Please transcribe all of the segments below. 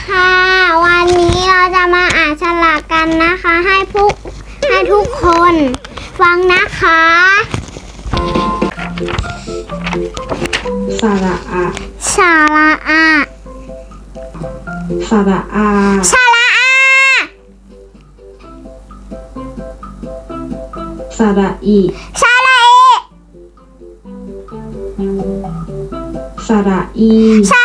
ค่ะ วันนี้เราจะมาอ่านฉลากกันนะคะ ให้ผู้ให้ทุกคนฟังนะคะ สระอะสาระอาสระอาสาระอาสระอีสาระเอสระอีสา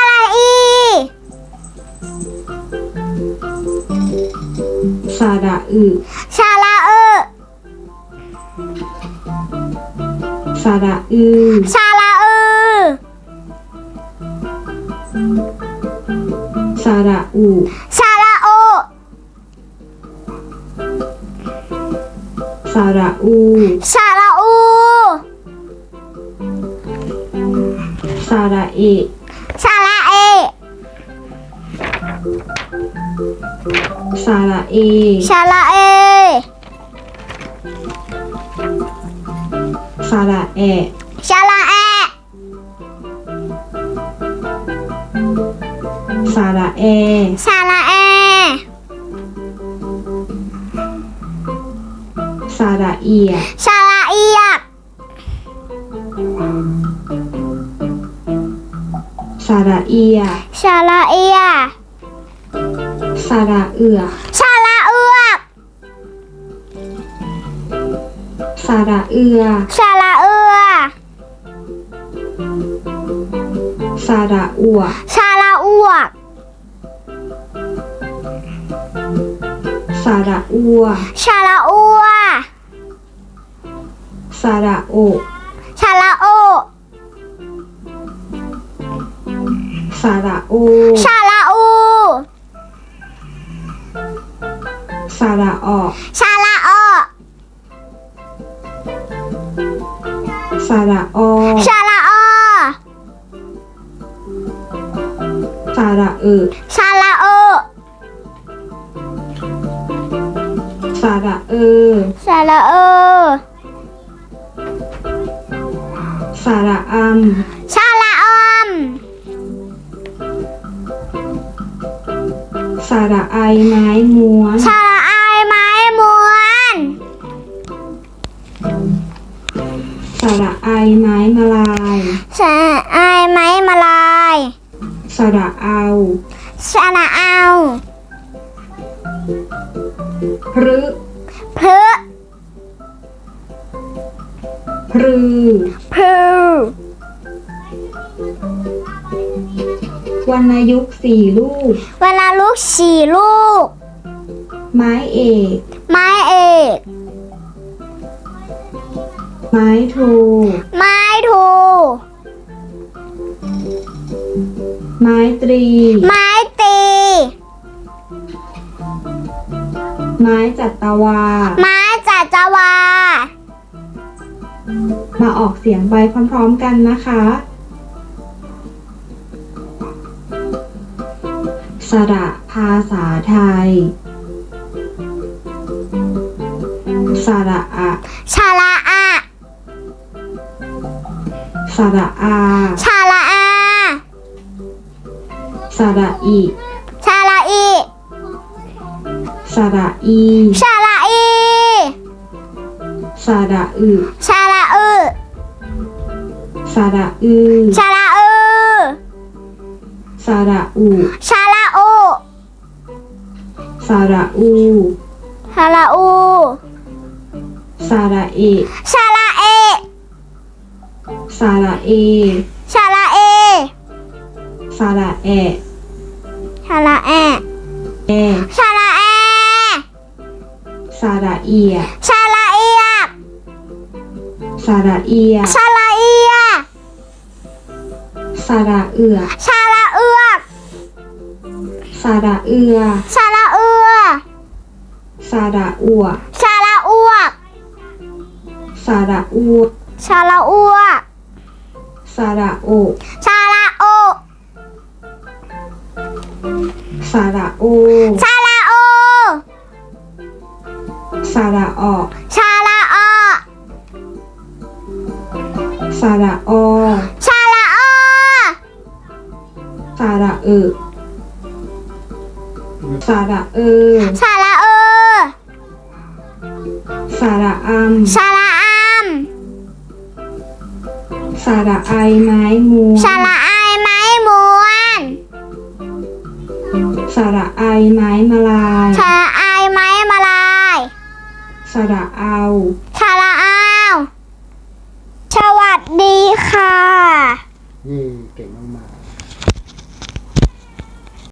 ระอีสระอึสาระเออสระอืสาระเออสระอูสาระโอสระอูสาระอูสระเอ สระเอ สาระเอสระแอ สาระแอสระแอสาระแอสระเอียสาระเอียกสระเอียสาระเอียสระ เอือสาระเอือกสระเอือสาระเอือสระอัวสาระอ้วกสระอัวสาระอ้วสระโอสาระโอสระโอสาระ อูสระออสาระออสระออสาระออสระเออสาระโอสระเออสาระเออสระอัมสาระออมสระไอไม้ม้วนสา ไอไม้มาลายสาระอายไม้มาลาย สระเอาสาระเอาพรึพฤพรือ พฤวรรณยุกต์สี่ลูก เวลาลูกสี่ลูก ไม้เอก ไม้เอก ไม้โทไม้ถู ไม้ตรี ไม้ตี ไม้จัตวา ไม้จัจวา มาออกเสียงไปพร้อมๆกันนะคะ สระภาษาไทย สระอะ ชาละอา สระอา ชาละอา สระอี ชาละอี สระอี ชาละอี สระอึชาละอือสระอือชาละอือสระอูชาละอูสระอูชาละอูสระเอ ชาละ เอสระเอชาละเอสระแอชาละแอแอชาละแอสระเอียชาละเอียกสระเอียชาละเอียสระเอือชาละเอือกสระเอือชาละเอือสระอัวชาละอ้วกสระอูชาละอ้วก สระโอชาละโอสระโอชาละโอสระออชาละออสระอชาละออสระเออสระเออสระเออสระอัมสระอามสระไอไม้มูลสระอายไม้มวนสระไอไม้มาลายสระอายไม้มาลายสระเอาสระอาว สวัสดีค่ะอืม